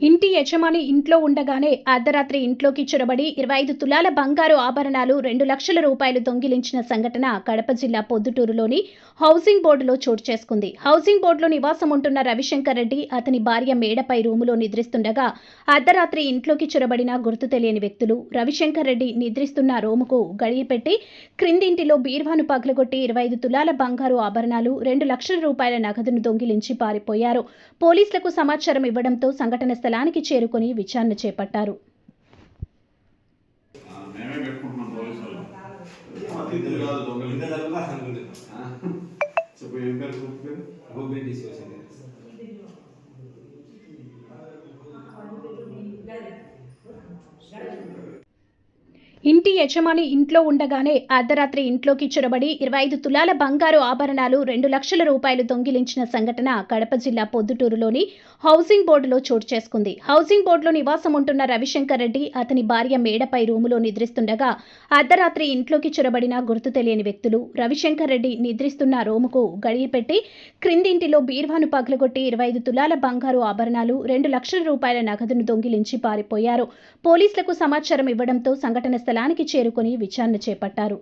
ఇంటి యజమాని ఇంట్లో ఉండగానే అర్ధరాత్రి ఇంట్లోకి చొరబడి ఇరవై ఐదు తులాల బంగారు ఆభరణాలు రెండు లక్షల రూపాయలు దొంగిలించిన సంఘటన కడప జిల్లా పొద్దుటూరులోని హౌసింగ్ బోర్డులో చోటు చేసుకుంది. హౌసింగ్ బోర్డులో నివాసం ఉంటున్న రవిశంకర్ రెడ్డి అతని భార్య మేడపై రూములో నిద్రిస్తుండగా అర్ధరాత్రి ఇంట్లోకి చొరబడిన గుర్తు తెలియని వ్యక్తులు రవిశంకర్ రెడ్డి నిద్రిస్తున్న రూముకు గడియ పెట్టి క్రిందింటిలో బీర్వాను పగలగొట్టి ఇరవై ఐదు తులాల బంగారు ఆభరణాలు రెండు లక్షల రూపాయల నగదును దొంగిలించి పారిపోయారు. పోలీసులకు సమాచారం ఇవ్వడంతో సంఘటన స్థలానికి చేరుకొని విచారణ చేపట్టారు. చెప్పు ఏం పేరు ఇంటి యజమాని ఇంట్లో ఉండగానే అర్ధరాత్రి ఇంట్లోకి చొరబడి ఇరవై ఐదు తులాల బంగారు ఆభరణాలు రెండు లక్షల రూపాయలు దొంగిలించిన సంఘటన కడప జిల్లా పొద్దుటూరులోని హౌసింగ్ బోర్డులో చోటు చేసుకుంది. హౌసింగ్ బోర్డులో నివాసం ఉంటున్న రవిశంకర్ రెడ్డి అతని భార్య మేడపై రూములో నిద్రిస్తుండగా అర్ధరాత్రి ఇంట్లోకి చొరబడిన గుర్తు తెలియని వ్యక్తులు రవిశంకర్ రెడ్డి నిద్రిస్తున్న రూముకు గడియ పెట్టి క్రిందింటిలో బీర్వాను పగలగొట్టి ఇరవై ఐదు తులాల బంగారు ఆభరణాలు రెండు లక్షల రూపాయల నగదును దొంగిలించి పారిపోయారు. పోలీసులకు సమాచారం ఇవ్వడంతో సంఘటన స్థలం స్థలానికి చేరుకొని విచారణ చేపట్టారు.